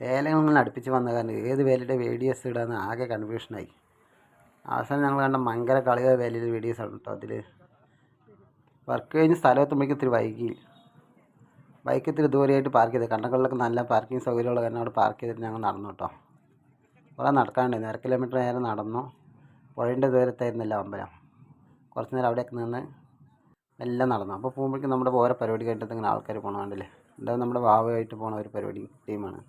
വേലകളിങ്ങനെ അടുപ്പിച്ച് വന്ന കാരണം ഏത് വേലയുടെ വീഡിയോസ് ഇടാന്ന് ആകെ കൺഫ്യൂഷനായി അവസാനം ഞങ്ങൾ കണ്ട ഭയങ്കര കളിക വേലയുടെ വീഡിയോസ് ആണ് കേട്ടോ അതിൽ വർക്ക് കഴിഞ്ഞ് സ്ഥലം എത്തുമ്പോഴേക്കും ഇത്തിരി വൈകി. ബൈക്ക് ഇത്തിരി ദൂരെയായിട്ട് പാർക്ക് ചെയ്ത്. കണ്ടങ്ങളിലൊക്കെ നല്ല പാർക്കിംഗ് സൗകര്യമുള്ള കാരണം അവിടെ പാർക്ക് ചെയ്തിട്ട് ഞങ്ങൾ നടന്നു കേട്ടോ കുറേ നടക്കാനുണ്ടായിരുന്നു അര കിലോമീറ്റർ നേരം നടന്നു. പുഴയുടെ ദൂരത്തായിരുന്നില്ല അമ്പലം. കുറച്ച് നേരം അവിടെയൊക്കെ നിന്ന് എല്ലാം നടന്നു. അപ്പോൾ പോകുമ്പോഴേക്കും നമ്മുടെ ഓരോ പരിപാടി കഴിഞ്ഞിട്ട് ഇങ്ങനെ ആൾക്കാർ പോകണം കണ്ടില്ലേ? എന്താ നമ്മുടെ ഭാവമായിട്ട് പോകുന്ന ഒരു പരിപാടി ടീമാണ്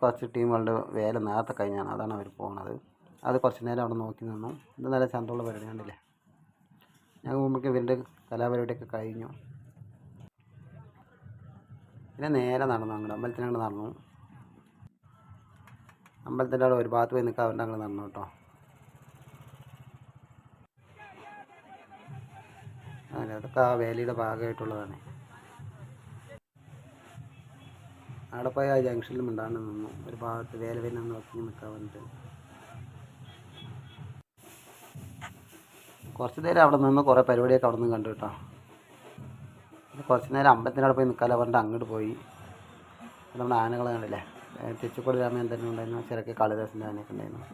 കുറച്ച് ടീമുകളുടെ വേല നേരത്തെ കഴിഞ്ഞാണ് അതാണ് അവർ പോകുന്നത് അത് കുറച്ച് നേരം അവിടെ നോക്കി നിന്നു. ഇത് നല്ല ചന്തമുള്ള പരിപാടി കണ്ടില്ലേ? ഞാൻ പോകുമ്പോഴേക്കും ഇവരുടെ കലാപരിപാടിയൊക്കെ കഴിഞ്ഞു. പിന്നെ നേരെ നടന്നു അങ്ങോട്ട് അമ്പലത്തിനങ്ങോട്ട് നടന്നു. അമ്പലത്തിന്റെ അവിടെ ഒരു ഭാഗത്ത് പോയി നിൽക്കാൻ അവരുടെ അങ്ങോട്ട് നടന്നു കേട്ടോ. അങ്ങനെ അതൊക്കെ ആ വേലയുടെ ഭാഗമായിട്ടുള്ളതാണ്. അവിടെ പോയി ആ ജംഗ്ഷനിൽ മിണ്ടാണ്ട് നിന്നു. ഒരു ഭാഗത്ത് വേല പിന്നെ നോക്കി നിൽക്കാൻ വേണ്ടിയിട്ട് കുറച്ച് നേരം അവിടെ നിന്ന് കുറേ പരിപാടിയൊക്കെ അവിടെ നിന്ന് കണ്ടു കേട്ടോ. കുറച്ച് നേരം അമ്പലത്തിനവിടെ പോയി നിൽക്കാലോ പറഞ്ഞിട്ട് അങ്ങോട്ട് പോയി. നമ്മുടെ ആനകളെ കണ്ടില്ലേ? തെച്ചിക്കോട് രാമൻ തന്നെ ഉണ്ടായിരുന്നു? ചിലക്ക് കാളിദാസിന്റെ ആനയൊക്കെ ഉണ്ടായിരുന്നു.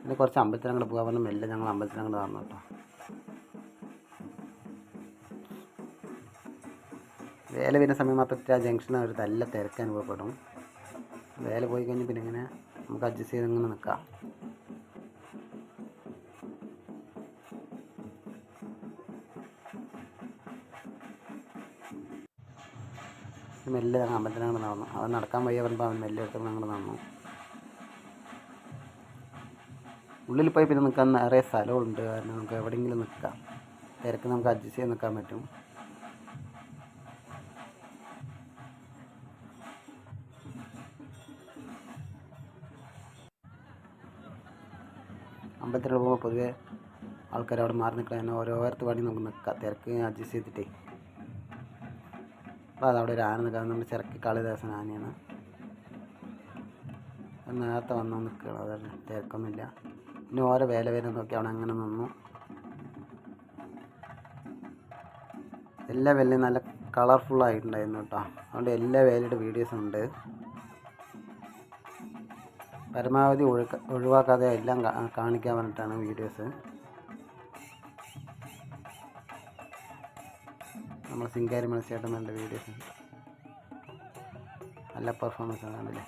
പിന്നെ കുറച്ച് അമ്പലത്തിനങ്ങോട്ട് പോകാൻ പറഞ്ഞ് മെല്ലെ ഞങ്ങൾ അമ്പലത്തിനങ്ങോട്ട് നടന്നു കേട്ടോ. വേല വരുന്ന സമയം മാത്രം ആ ജംഗ്ഷനിൽ ഒരു നല്ല തിരക്ക് അനുഭവപ്പെടും. വേല പോയി കഴിഞ്ഞ് പിന്നെ ഇങ്ങനെ നമുക്ക് അഡ്ജസ്റ്റ് ചെയ്ത് ഇങ്ങനെ നിൽക്കാം മെല്ലെ ഞങ്ങൾ അമ്പലത്തിനങ്ങോട്ട് നടന്നു അവൻ നടക്കാൻ വയ്യ പറയുമ്പോൾ അവൻ മെല്ലെ എടുത്ത് ഞങ്ങൾ നടന്നു ഉള്ളിൽ പോയി പിന്നെ നിൽക്കാൻ നിറയെ സ്ഥലമുണ്ട്. കാരണം നമുക്ക് എവിടെയെങ്കിലും നിൽക്കാം. തിരക്ക് നമുക്ക് അഡ്ജസ്റ്റ് ചെയ്ത് നിൽക്കാൻ പറ്റും. അമ്പലത്തിലൂടെ പോകുമ്പോൾ പൊതുവെ ആൾക്കാർ അവിടെ മാറി ഓരോ ഓരോരുത്തർ പണി നമുക്ക് നിൽക്കാം തിരക്ക് അഡ്ജസ്റ്റ് ചെയ്തിട്ടേ. അപ്പോൾ അതവിടെ ഒരു ആന നിൽക്കാൻ നമ്മുടെ ചിറക്കി കാളിദാസൻ ആനയാണ്. നേരത്തെ വന്നു നിൽക്കണം അതല്ല തിരക്കൊന്നുമില്ല. പിന്നെ ഓരോ വേല വേല നോക്കി അവിടെ അങ്ങനെ നിന്നു. എല്ലാ വേലയും നല്ല കളർഫുള്ളായിട്ടുണ്ടായിരുന്നു കേട്ടോ. അതുകൊണ്ട് എല്ലാ വേലയുടെ വീഡിയോസും ഉണ്ട്. പരമാവധി ഒഴുക്ക ഒഴിവാക്കാതെ എല്ലാം കാണിക്കാൻ പറഞ്ഞിട്ടാണ് വീഡിയോസ്. നമ്മൾ സിംഗാരി നല്ല വീഡിയോസ്. നല്ല പെർഫോമൻസ് ആണ് കണ്ടില്ലേ?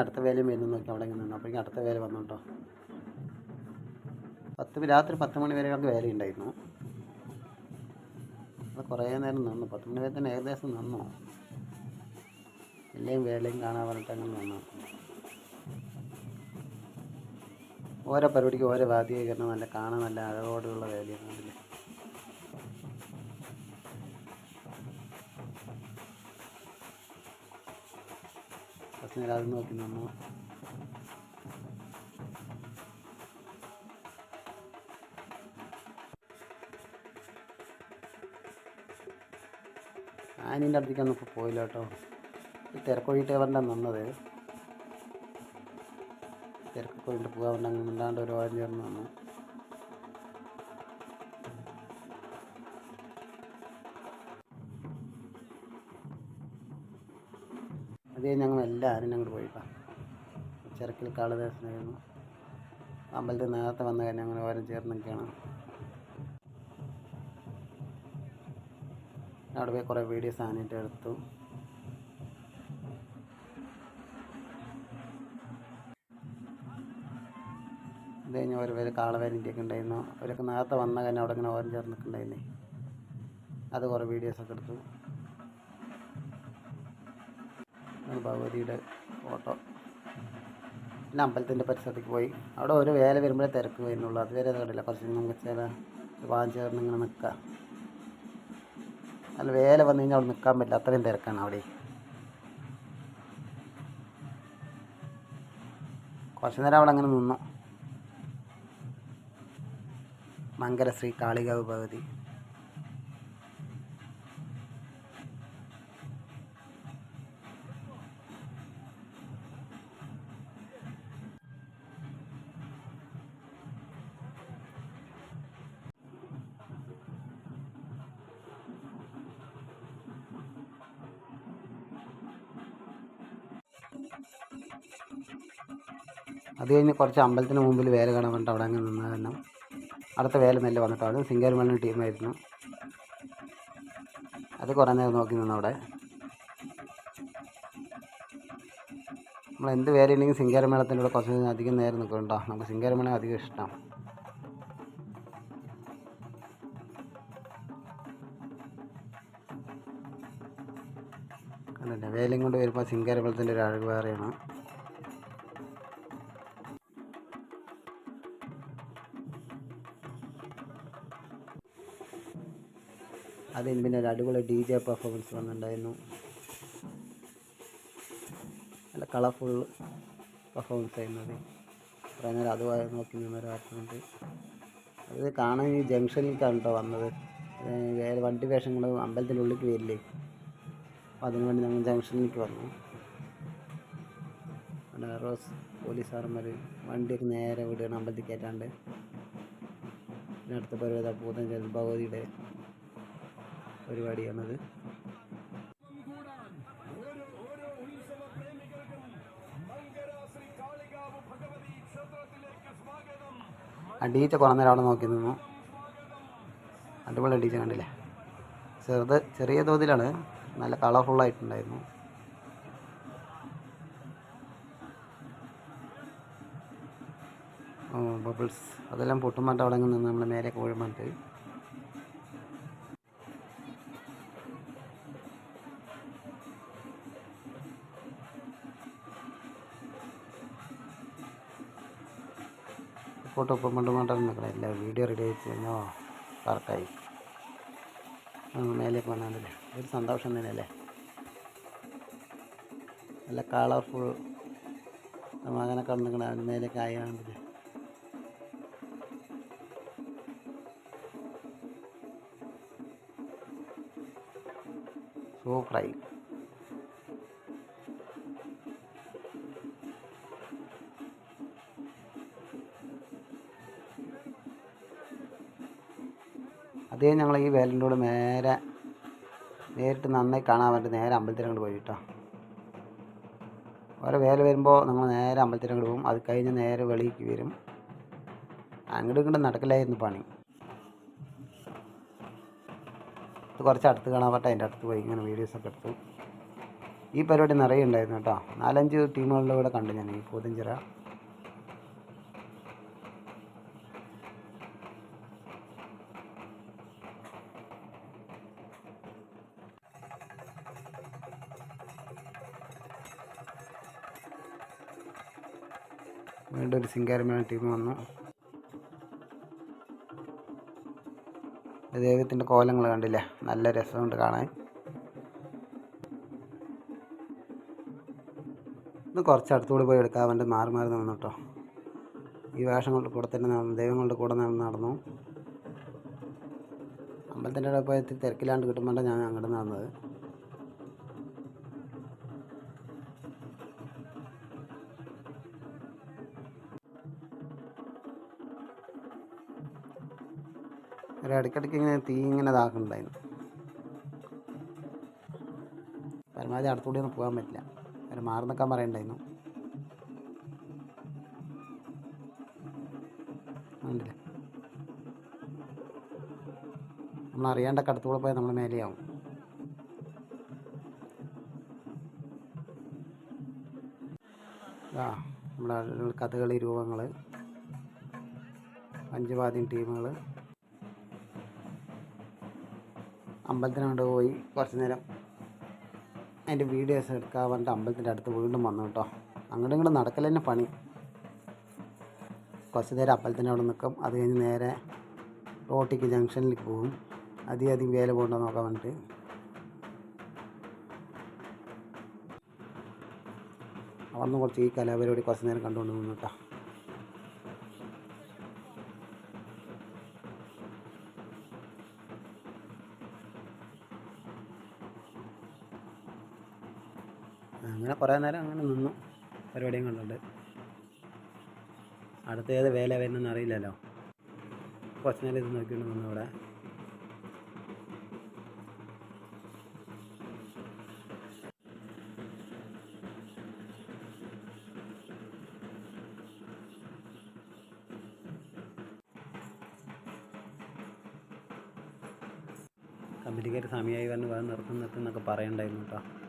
അടുത്ത വേലയും വരുന്നു നോക്കി അവിടെ ഇങ്ങനെ അപ്പോൾ അടുത്ത വേല വന്നു പത്ത് രാത്രി പത്ത് മണി വരെ ഞങ്ങൾക്ക് വേല ഉണ്ടായിരുന്നു. കുറേ നേരം നിന്നു. പത്ത് മണി വരെ തന്നെ ഏകദേശം നിന്നു. എല്ലാം വേലയും കാണാൻ പറഞ്ഞിട്ട് അങ്ങനെ നിന്നു. ഓരോ പരിപാടിക്ക് ഓരോ വാദ്യീകരണം നല്ല കാണാൻ നല്ല അഴകോടെയുള്ള വേലയാണ്. നേരം അത് നോക്കി നിന്നു. ആനീന്റെ അടുത്തേക്കൊന്നും ഇപ്പോൾ പോയില്ല കേട്ടോ. തിരക്കൊഴിയിട്ട് അവരുടെ നിന്നത്. തിരക്കൊഴിഞ്ഞിട്ട് പോകാൻ വേണ്ട മിണ്ടാണ്ട് ഒരു വാഴ ചേർന്ന് നിന്നു. അത് ഞങ്ങൾ എല്ലാവരും ഞങ്ങൾ അങ്ങോട്ട് ചെറുക്കിൽ കാളദാസനായിരുന്നു അമ്പലത്തിൽ നേരത്തെ വന്ന കാര്യം അങ്ങനെ ഓരം ചേർന്നൊക്കെയാണ് അവിടെ പോയി കുറേ വീഡിയോ സാധനമായിട്ട് എടുത്തു അത് കഴിഞ്ഞ് ഓരോ പേര് കാളവേലിന്റെയൊക്കെ ഉണ്ടായിരുന്നു. അവരൊക്കെ നേരത്തെ വന്ന കാരണം അവിടെ ഇങ്ങനെ ഓരം ചേർന്നൊക്കെ ഉണ്ടായിരുന്നേ അത് കുറേ വീഡിയോസൊക്കെ എടുത്തു. ഭഗവതിയുടെ ഫോട്ടോ. പിന്നെ അമ്പലത്തിന്റെ പരിസരത്തേക്ക് പോയി. അവിടെ ഒരു വേല വരുമ്പോഴേ തിരക്ക് വരുന്നുള്ളൂ. അത് കണ്ടില്ല. കുറച്ച് നമുക്ക് ചില ചേർന്ന് ഇങ്ങനെ നിൽക്കുക. അല്ല വേല വന്നു കഴിഞ്ഞാൽ അവിടെ നിൽക്കാൻ പറ്റില്ല. അത്രയും തിരക്കാണ് അവിടെ. കുറച്ച് നേരം അവിടെ അങ്ങനെ നിന്നു. മങ്കര ശ്രീ കാളികാവ് ഭഗവതി. അത് കഴിഞ്ഞ് കുറച്ച് അമ്പലത്തിന് മുമ്പിൽ വേല കാണാൻ പറഞ്ഞിട്ട് അവിടെ അങ്ങ് നിന്ന് തന്നെ അടുത്ത വേല മെല്ലെ വന്നിട്ടാണ് അത് സിംഗാരിമേളിന് ടീമായിരുന്നു. അത് കുറേ നേരം നോക്കി നിന്നു അവിടെ. നമ്മൾ എന്ത് വേലയുണ്ടെങ്കിൽ സിംഗാരമേളത്തിന്റെ കൂടെ കുറച്ച് അധികം നേരം നിൽക്കുന്നുണ്ടോ നമുക്ക് സിംഗാരമേളം അധികം കണ്ടില്ലേ? വേലയും കൊണ്ട് വരുമ്പോൾ സിംഗാരമേളത്തിന്റെ ഒരു അഴക് വേറെയാണ്. അതിന് പിന്നെ ഒരു അടിപൊളി ഡി ജെ പെർഫോമൻസ് വന്നിട്ടുണ്ടായിരുന്നു. നല്ല കളർഫുൾ പെർഫോമൻസ് ആയിരുന്നത് കുറേ നേരം അത് നോക്കി നിന്നൊരു വാർത്തയുണ്ട് അത് കാണാൻ ഈ ജംഗ്ഷനിലേക്കാണ് കേട്ടോ വന്നത്. വേറെ വണ്ടി വേഷങ്ങൾ അമ്പലത്തിന്റെ ഉള്ളിലേക്ക് വരില്ലേ? അപ്പോൾ അതിനു വേണ്ടി ഞങ്ങൾ ജംഗ്ഷനിലേക്ക് വന്നു. റോസ് പോലീസുകാരന്മാർ വണ്ടിയൊക്കെ നേരെ വിടുകയാണ് അമ്പലത്തിൽ കയറ്റാണ്ട്. പിന്നെ അടുത്ത പരിപാടി പൂതഞ്ചൽ ഭഗവതിയുടെ പരിപാടിയാണത്. അടീച്ച കുറഞ്ഞ കുറേ നേരം അവിടെ നോക്കി നിന്നു. അടിപൊളി അടീച്ച കണ്ടില്ലേ? ചെറുത് ചെറിയ തോതിലാണ്. നല്ല കളർഫുള്ളായിട്ടുണ്ടായിരുന്നു ബബിൾസ് അതെല്ലാം പൊട്ടുമാട്ട് അവിടെ നിന്ന് നമ്മൾ നേരെ കോഴുമാട്ട് ഫോട്ടോ ഇപ്പം പണ്ട് മാറ്റാൻ നിൽക്കണം. എല്ലാ വീഡിയോ റെഡി ആയിട്ട് കഴിഞ്ഞോ? കറക്റ്റായി മേലേക്ക് വന്നാലല്ലേ? ഒരു സന്തോഷം തന്നെയല്ലേ? നല്ല കളർഫുൾ മകനെ കണ്ടിരിക്കണം അതിന് മേലേക്ക് ആയാണ്ടില്ലേ സൂപ്പറായി കഴിഞ്ഞ് ഞങ്ങൾ ഈ വേലിന്റെ കൂടെ നേരെ നേരിട്ട് നന്നായി കാണാൻ വേണ്ടി നേരെ അമ്പലത്തിലങ്ങോട്ട് പോയി കേട്ടോ ഓരോ വേല വരുമ്പോൾ നമ്മൾ നേരെ അമ്പലത്തിലങ്ങോട്ട് പോകും. അത് കഴിഞ്ഞ് നേരെ വെളിക്ക് വരും. അങ്ങോട്ടും ഇങ്ങോട്ടും നടക്കലായിരുന്നു പണി. ഇത് കുറച്ച് അടുത്ത് കാണാൻ പറ്റാ അതിന്റെ അടുത്ത് പോയി ഇങ്ങനെ വീഡിയോസൊക്കെ എടുത്തു. ഈ പരിപാടി നിറയെ ഉണ്ടായിരുന്നു കേട്ടോ. നാലഞ്ച് ടീമുകളിലൂടെ കണ്ടു ഞാൻ ഈ പൂതഞ്ചിറ. വീണ്ടും ഒരു സിംഗാരമേള ടീം വന്നു. ദൈവത്തിന്റെ കോലങ്ങൾ കണ്ടില്ലേ? നല്ല രസമുണ്ട് കാണാൻ. ഇന്ന് കുറച്ച് അടുത്തുകൂടി പോയി എടുക്കാൻ വേണ്ടി മാറി മാറി നിന്നു കേട്ടോ. ഈ വേഷങ്ങളുടെ കൂടെ തന്നെ നടന്നു ദൈവങ്ങളുടെ കൂടെ നടന്ന് നടന്നു. അമ്പലത്തിന്റെ അവിടെ പോയി തിരക്കിലാണ്ട് കിട്ടുമ്പോഴാണ് ഞാൻ അങ്ങോട്ട് നടന്നത്. ഒരു ഇടയ്ക്കിടയ്ക്ക് ഇങ്ങനെ തീ ഇങ്ങനെ ഇതാക്കുന്നുണ്ടായിരുന്നു. പരമാവധി അടുത്തുകൂടി ഒന്നും പോകാൻ പറ്റില്ല. അവർ മാറി നിൽക്കാൻ പറയണ്ടായിരുന്നു നമ്മൾ അറിയാണ്ടൊക്കെ അടുത്തുകൂടെ പോയാൽ നമ്മൾ മേലെയാവും. ആ നമ്മുടെ കഥകളി രൂപങ്ങൾ പഞ്ചവാദ്യം ടീമുകൾ അമ്പലത്തിനങ്ങോട്ട് പോയി കുറച്ച് നേരം. അതിന്റെ വീഡിയോസ് എടുക്കാൻ പറഞ്ഞിട്ട് അമ്പലത്തിന്റെ അടുത്ത് വീണ്ടും വന്നു കേട്ടോ. അങ്ങോട്ടും ഇങ്ങോട്ട് നടക്കൽ തന്നെ പണി. കുറച്ച് നേരം അമ്പലത്തിന്റെ അവിടെ നിൽക്കും. അത് കഴിഞ്ഞ് നേരെ റോട്ടിക്ക് ജംഗ്ഷനിലേക്ക് പോകും. അധികം അധികം വേല പോകണ്ടോ നോക്കാൻ വേണ്ടിയിട്ട് അവിടെ നിന്ന് കുറച്ച് ഈ കലാപരിപാടി കുറച്ച് നേരം കണ്ടുകൊണ്ട് നിന്നു കേട്ടോ. കുറേ നേരം അങ്ങനെ നിന്നു. പരിപാടിയും കണ്ടുണ്ട് അടുത്ത ഏത് വേല വരുന്നെന്ന് അറിയില്ലല്ലോ. കുറച്ച് നേരം ഇത് നോക്കിയിട്ട് നിന്നു ഇവിടെ കമ്പനിക്കാർ സമയമായി പറഞ്ഞ് വേറെ നിർത്തും നിർത്തും എന്നൊക്കെ പറയണ്ടായിരുന്നു കേട്ടോ.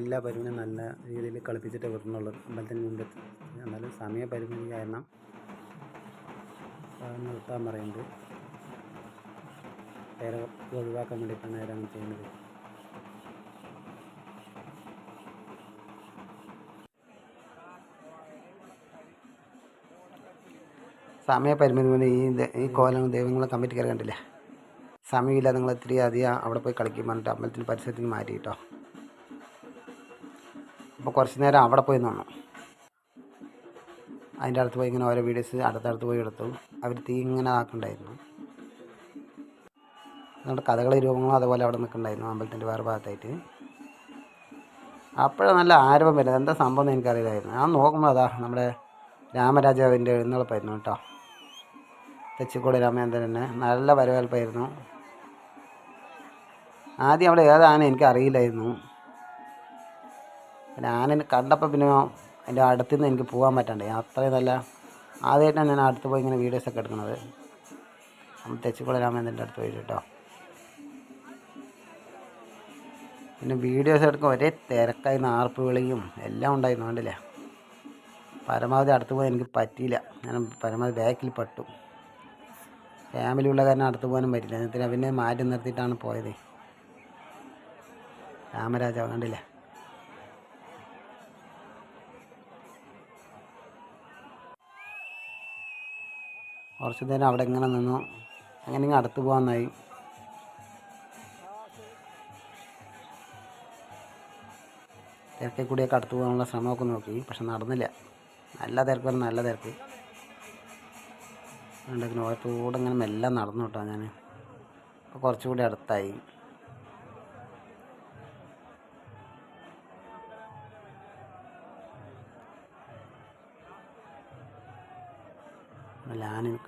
അവരെല്ലാ പരിമിതിയും നല്ല രീതിയിൽ കളിപ്പിച്ചിട്ട് വരുന്നുള്ളത് അമ്പലത്തിന് മുമ്പ് എന്നാലും സമയപരിമിതി കാരണം നിർത്താൻ പറയുന്നത് വേറെ ഒഴിവാക്കാൻ വേണ്ടിയിട്ടാണ് അവരങ്ങനെ ചെയ്യുന്നത്. സമയപരിമിതി കൊണ്ട് ഈ ഈ കോലം ദൈവങ്ങളെ കമ്മിറ്റിക്കാർ കണ്ടില്ല? സമയമില്ല നിങ്ങൾ ഇത്തിരി അധികം അവിടെ പോയി കളിക്കും പറഞ്ഞിട്ട് അമ്പലത്തിന് പരിസരത്തിന് മാറ്റി കേട്ടോ. അപ്പോൾ കുറച്ച് നേരം അവിടെ പോയി നിന്നു. അതിന്റെ അടുത്ത് പോയി ഇങ്ങനെ ഓരോ വീഡിയോസ് അടുത്തടുത്ത് പോയി എടുത്തു. അവർ തീ ഇങ്ങനെ ആക്കുന്നുണ്ടായിരുന്നു അതുകൊണ്ട് കഥകളി രൂപങ്ങളും അതുപോലെ അവിടെ നിൽക്കുന്നുണ്ടായിരുന്നു അമ്പലത്തിന്റെ വേറെ ഭാഗത്തായിട്ട്. അപ്പോഴാണ് നല്ല ആരവം വരുന്നത്. എന്താ സംഭവം എന്ന് എനിക്കറിയില്ലായിരുന്നു. ഞാൻ നോക്കുമ്പോൾ അതാ നമ്മുടെ രാമരാജാവിന്റെ എഴുന്നള്ളപ്പായിരുന്നു കേട്ടോ. തെച്ചിക്കോട് രാമചന്ദ്രന് നല്ല വരവേൽപ്പായിരുന്നു. ആദ്യം അവിടെ ഏതാണ് എനിക്ക് അറിയില്ലായിരുന്നു പിന്നെ കണ്ടപ്പോൾ പിന്നെ അതിന്റെ അടുത്ത് നിന്ന് എനിക്ക് പോകാൻ പറ്റണ്ടേ. അത്രയും നല്ല ആദ്യമായിട്ടാണ് ഞാൻ അടുത്ത് പോയി ഇങ്ങനെ വീഡിയോസൊക്കെ എടുക്കുന്നത്. നമ്മൾ തെച്ചിക്കോട് രാമചന്ദ്രന്റെ അടുത്ത് പോയിട്ട് കേട്ടോ പിന്നെ വീഡിയോസ് എടുക്കുമ്പോൾ ഒരേ തിരക്കായി നാർപ്പ് വിളിയും എല്ലാം ഉണ്ടായിരുന്നു കണ്ടില്ലേ? പരമാവധി അടുത്ത് പോകാൻ എനിക്ക് പറ്റിയില്ല. ഞാൻ പരമാവധി ബാക്കിൽ പെട്ടു. ഫാമിലി ഉള്ള കാരണം അടുത്ത് പോകാനും പറ്റില്ല എന്നിട്ട് പിന്നെ മാറ്റി നിർത്തിയിട്ടാണ് പോയത്. രാമരാജാവ് കണ്ടില്ലേ? കുറച്ച് നേരം അവിടെ ഇങ്ങനെ നിന്നു. അങ്ങനെ ഇങ്ങനെ അടുത്ത് പോകാമെന്നായി തിരക്കിൽ കൂടിയൊക്കെ അടുത്ത് പോകാനുള്ള ശ്രമമൊക്കെ നോക്കി പക്ഷെ നടന്നില്ല. നല്ല തിരക്ക് പറഞ്ഞാൽ നല്ല തിരക്ക്. ഉണ്ടെങ്കിൽ ഓരത്തൂടെ ഇങ്ങനെ മെല്ലെ നടന്നു കേട്ടോ ഞാൻ അപ്പോൾ കുറച്ചുകൂടി അടുത്തായി.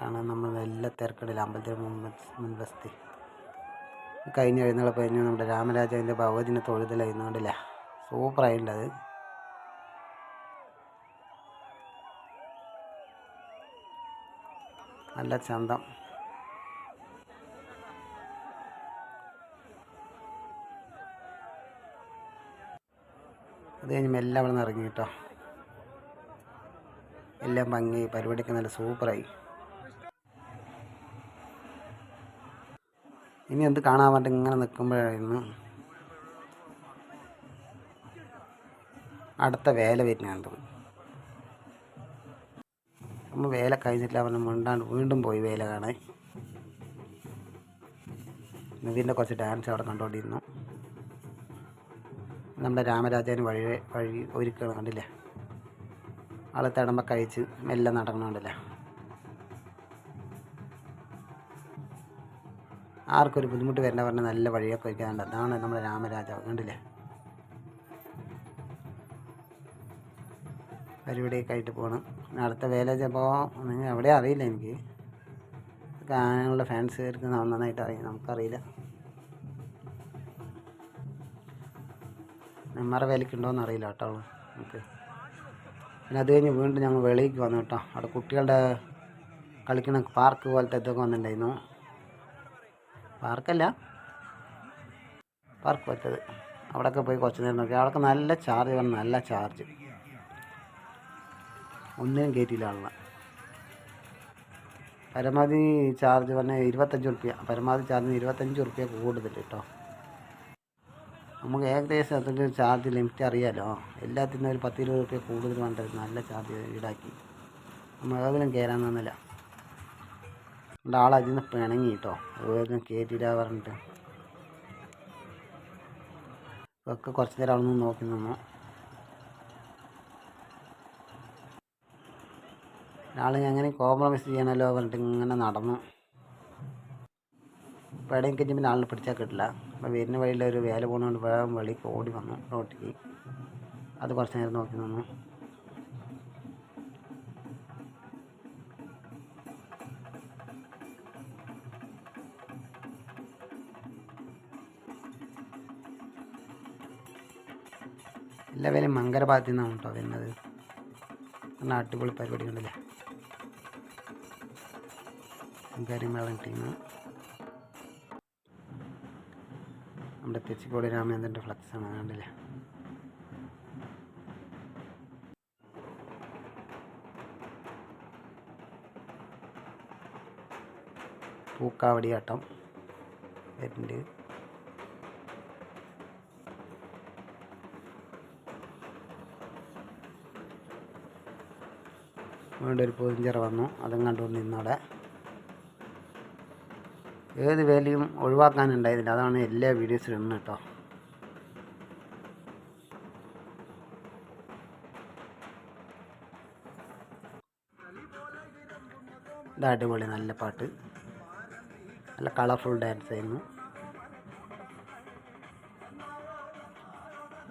കാണാൻ നമ്മൾ നല്ല തിരക്കിടില്ല അമ്പലത്തിന് മുൻവശത്ത് കഴിഞ്ഞ് എഴുന്നള്ളപ്പ് കഴിഞ്ഞ് നമ്മുടെ രാമരാജാവിന്റെ ഭഗവതിനെ തൊഴുതലായിരുന്നു കണ്ടില്ല സൂപ്പറായിട്ടുണ്ട് അത്. നല്ല ചന്തം. അത് കഴിഞ്ഞ് മെല്ലെ അവിടെ നിന്ന് ഇറങ്ങി കേട്ടോ. എല്ലാം ഭംഗി പരിപാടിയൊക്കെ നല്ല സൂപ്പറായി ഇനി എന്ത് കാണാൻ വേണ്ടി ഇങ്ങനെ നിൽക്കുമ്പോഴായിരുന്നു അടുത്ത വേല വരുന്നുണ്ട് നമ്മൾ വേല കഴിഞ്ഞിട്ടില്ല അവനെ മിണ്ടാണ്ട് വീണ്ടും പോയി വേല കാണാൻ. നിതിന്റെ കുറച്ച് ഡാൻസ് അവിടെ കണ്ടുകൊണ്ടിരുന്നു. നമ്മുടെ രാമരാജാവിന് വഴി വഴി ഒരുക്കുകയാണ് കണ്ടില്ലേ? ആൾ തിടമ്പ കഴിച്ച് മെല്ലെ നടക്കണുണ്ടല്ലേ ആർക്കൊരു ബുദ്ധിമുട്ട് വരേണ്ട പറഞ്ഞ നല്ല വഴിയൊക്കെ വയ്ക്കാറുണ്ട് അതാണ് നമ്മുടെ രാമരാജാവ് കണ്ടില്ലേ? പരിപാടിയൊക്കെ ആയിട്ട് പോകണം അടുത്ത വേല ചിലപ്പോൾ നിങ്ങൾ എവിടെ അറിയില്ല എനിക്ക്. ഗാനങ്ങളുടെ ഫാൻസുകാർക്ക് നന്നായിട്ട് അറിയാം. നമുക്കറിയില്ല. നെന്മാറ വേലയ്ക്കുണ്ടോയെന്ന് അറിയില്ല കേട്ടോ നമുക്ക് പിന്നെ അത് കഴിഞ്ഞ് വീണ്ടും ഞങ്ങൾ വെളിയിലേക്ക് വന്നു കേട്ടോ. അവിടെ കുട്ടികളുടെ കളിക്കുന്ന പാർക്ക് പോലത്തെ ഇതൊക്കെ വന്നിട്ടുണ്ടായിരുന്നു. പാർക്കല്ല. പാർക്ക് പറ്റത്. അവിടെയൊക്കെ പോയി കുറച്ച് നേരം നോക്കി. അവിടെയൊക്കെ നല്ല ചാർജ് വേണം നല്ല ചാർജ് ഒന്നിനും കയറ്റിയില്ല ആളിനെ. പരമാവധി ചാർജ് പറഞ്ഞാൽ ഇരുപത്തഞ്ച് റുപ്യ പരമാവധി ചാർജ് ഇരുപത്തഞ്ച് റുപ്യ കൂടുതൽ കേട്ടോ നമുക്ക് ഏകദേശം അതിന്റെ ചാർജ് ലിമിറ്റ് അറിയാലോ. എല്ലാത്തിനും ഒരു പത്ത് ഇരുപത് റുപ്യ കൂടുതൽ വേണ്ടത് നല്ല ചാർജ് ഈടാക്കി. നമ്മൾ ഏതെങ്കിലും കയറാൻ തന്നില്ല എന്റെ ആൾ അതിൽ നിന്ന് പിണങ്ങി കേട്ടോ. വേഗം കയറ്റിയില്ല പറഞ്ഞിട്ട്. ഒക്കെ കുറച്ച് നേരം അവിടെ നിന്ന് നോക്കി നിന്നു. അങ്ങനെ എങ്ങനെ കോംപ്രമൈസ് ചെയ്യണമല്ലോ പറഞ്ഞിട്ട് ഇങ്ങനെ നടന്നു. ഇപ്പോൾ എവിടെയും കഴിഞ്ഞപ്പോൾ ആളിനെ പിടിച്ചാൽ കിട്ടില്ല. അപ്പോൾ വരുന്ന വഴിയിൽ ഒരു വേല പോകുന്നതുകൊണ്ട് വേഗം വെളിക്ക് ഓടി വന്നു. റോട്ടിക്ക് അത് കുറച്ച് നേരം നോക്കി നിന്നു. എല്ലാ വേലയും മങ്കര ഭാഗത്തു നിന്നാണ് കേട്ടോ വരുന്നത്. നല്ല അടിപൊളി പരിപാടി ഉണ്ടല്ലേ? കരിമേളം ടീം നമ്മുടെ തെച്ചിക്കോട് രാമേന്ദ്രന്റെ ഫ്ലക്സാണ് കണ്ടില്ലേ? പൂക്കാവടിയാട്ടം വരുന്നുണ്ട്. വീണ്ടും ഒരു പൊതിഞ്ചിറ വന്നു. അതും കണ്ടുകൊണ്ട് നിന്നവിടെ. ഏത് വേലയും ഒഴിവാക്കാനുണ്ടായതില്ല അതാണ് എല്ലാ വീഡിയോസിലും ഇന്ന് കേട്ടോ. ഇത് അടിപൊളി നല്ല പാട്ട്. നല്ല കളർഫുൾ ഡാൻസ് ആയിരുന്നു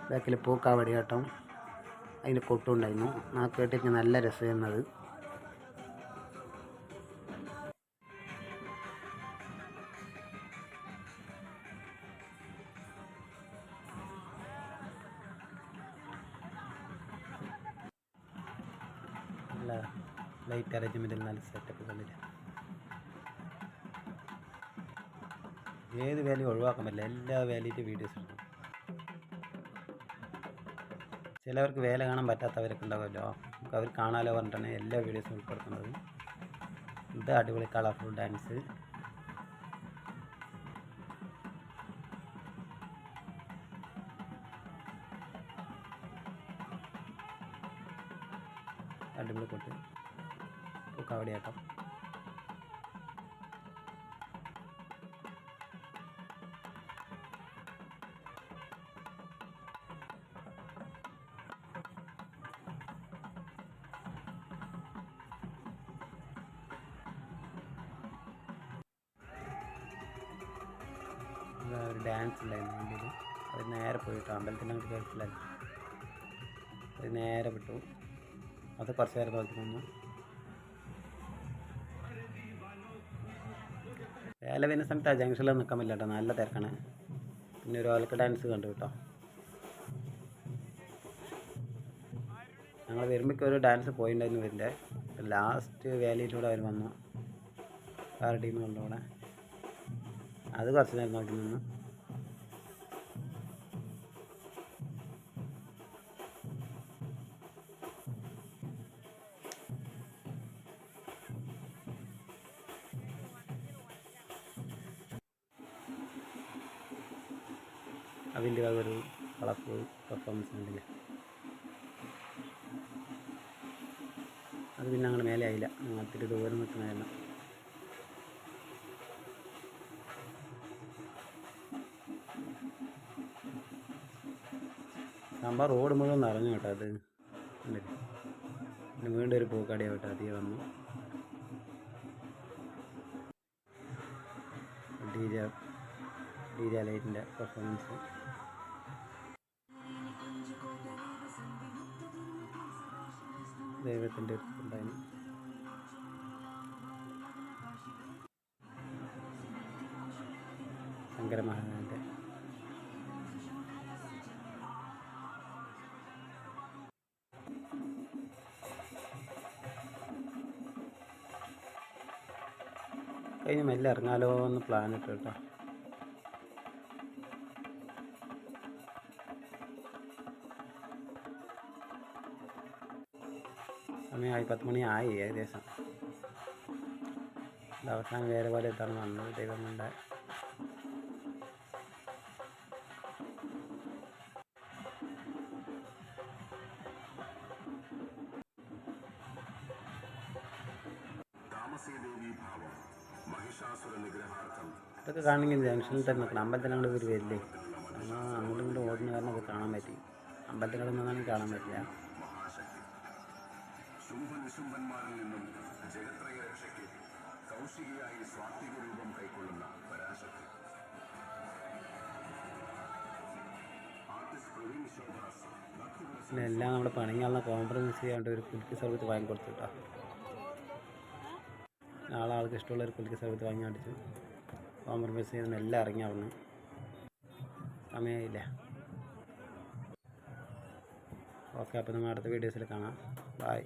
ബാക്കിൽ പൂക്കാവടി കേട്ടോ. അതിന് കൊട്ടുണ്ടായിരുന്നു. ആ കേട്ടിട്ട് നല്ല രസമായിരുന്നു ഏത് വേലയും ഒഴിവാക്കാൻ പറ്റില്ല. എല്ലാ വേലയിട്ട് വീഡിയോസ് ഉണ്ട് ചിലവർക്ക് വേല കാണാൻ പറ്റാത്തവരൊക്കെ ഉണ്ടാവുമല്ലോ. നമുക്ക് അവർ കാണാമല്ലോ പറഞ്ഞിട്ടാണ് എല്ലാ വീഡിയോസും ഉൾപ്പെടുത്തുന്നത്. ഇത് അടിപൊളി കളർഫുൾ ഡാൻസ് അടിപൊളി കൊട്ട് പൂക്കാവടിയാട്ടം ഡാൻസ് ഉണ്ടായിരുന്നു വണ്ടിയിൽ അത് നേരെ പോയിട്ട് അമ്പലത്തിന്റെ അങ്ങോട്ട് കേൾക്കില്ലായിരുന്നു അത് നേരെ വിട്ടു. അത് കുറച്ച് നേരം നോക്കി നിന്നു. വേല വരുന്ന സമയത്ത് ആ ജംഗ്ഷനിൽ നിൽക്കാൻ പറ്റില്ല കേട്ടോ. നല്ല തിരക്കാണ്. പിന്നെ ഒരു ഓലക്ക ഡാൻസ് കണ്ടു കേട്ടോ. ഞങ്ങൾ വരുമ്പോഴേക്കും ഒരു ഡാൻസ് പോയിട്ടുണ്ടായിരുന്നു വരിന്റെ ലാസ്റ്റ് വേലയിലൂടെ അവർ വന്നു. വേറെ ടീമുകളുടെ കൂടെ. അത് കുറച്ച് നേരം നോക്കി നിന്നു. സാമ്പാർ റോഡ് മുഴുവൻ നിറഞ്ഞു കേട്ടോ അത്. വീണ്ടും ഒരു പൂക്കടയാവട്ടെ അധികം വന്നു. ഡി ജെ ലൈറ്റിന്റെ പെർഫോമൻസ് ദൈവത്തിന്റെ ഉണ്ടായിരുന്നു ശങ്കരമഹാരാജന്റെ കഴിഞ്ഞ് മെല്ലെ ഇറങ്ങാലോ എന്ന് പ്ലാൻ ഇട്ടു കേട്ടോ. സമയമായി പത്ത് മണി ആയി ഏകദേശം അവസാനം വേറെ പോലെ എത്താണ് വന്നത്. ദൈവം കൊണ്ട് കാണണമെങ്കിൽ ജംഗ്ഷനിൽ തന്നെ നിൽക്കണം. അമ്പലത്തിനങ്ങോട്ട് പേര് വരില്ലേ നമ്മൾ അങ്ങോട്ടും ഇങ്ങോട്ടും ഓടുന്ന കാരണം അത് കാണാൻ പറ്റി. അമ്പലത്തിനോട് നിന്നാണെങ്കിൽ കാണാൻ പറ്റില്ല. ശുംഭനിശുംഭന്മാരിൽ നിന്നും ജഗത്രയ രക്ഷയ്ക്ക് കൗശികയായി സ്വാത്വിക രൂപം കൈക്കൊള്ളുന്ന പരാശക്തി. ആർട്ടിസ്റ്റ് പ്രവീൺ ശോഭാസ് ഭക്തിപുരസ്സരം പിന്നെ എല്ലാം നമ്മുടെ പണിങ്ങളെ കോംപ്രമൈസ് ചെയ്യാണ്ട് ഒരു കുലിക്ക് സർവീസ് വാങ്ങി കൊടുത്തു കേട്ടോ നാളെ ആൾക്ക് ഇഷ്ടമുള്ള ഒരു കുലിക്ക് സർവീസ് വാങ്ങി അടിച്ചു കോംപ്രമൈസ് ചെയ്യുന്ന എല്ലാം ഇറങ്ങി അവിടുന്ന്. സമയമില്ല ഓക്കെ അപ്പോൾ നമ്മൾ അടുത്ത വീഡിയോസിൽ കാണാം. ബായ്